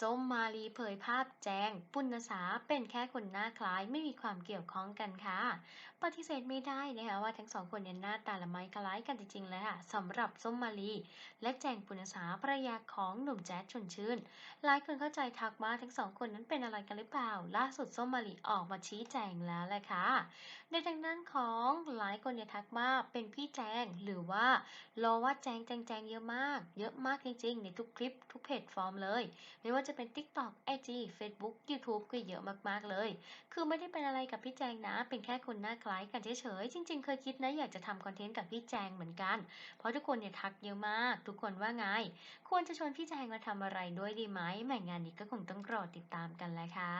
ส้มมาลีเผยภาพแจง ปุณณสาเป็นแค่คนหน้าคล้ายไม่มีความเกี่ยวข้องกันค่ะ ปฏิเสธไม่ได้นะคะว่าทั้งสองคนเนี่ยหน้าตาละไม้คล้ายกันจริงๆเลยค่ะสำหรับส้มมาลี และแจงปุณณสาภรรยาของหนุ่มแจ๊ดชวนชื่น หลายคนเข้าใจทักว่าทั้งสองคนนั้นเป็นอะไรกันหรือเปล่า ล่าสุดส้มมาลีออกมาชี้แจงแล้วแหละค่ะในทางด้านของหลายคนเนี่ยทักว่าเป็นพี่แจงหรือว่ารอว่าแจงแจงแจงเยอะมาก เยอะมากจริงๆ ในทุกคลิปทุกเพจฟอร์มเลยไม่ว่าว่าจะเป็น TikTok IG Facebook YouTube ก็เยอะมากๆเลย คือไม่ได้เป็นอะไรกับพี่แจงนะ เป็นแค่คนหน้าคล้ายกันเฉยๆ จริง ๆ เคยคิดนะอยากจะทำคอนเทนต์กับพี่แจงเหมือนกัน เพราะทุกคนเนี่ยทักเยอะมาก ทุกคนว่าไง ควรจะชวนพี่แจงมาทำอะไรด้วยดีไหมแหม่งานนี้ก็คงต้องรอติดตามกันแหละค่ะ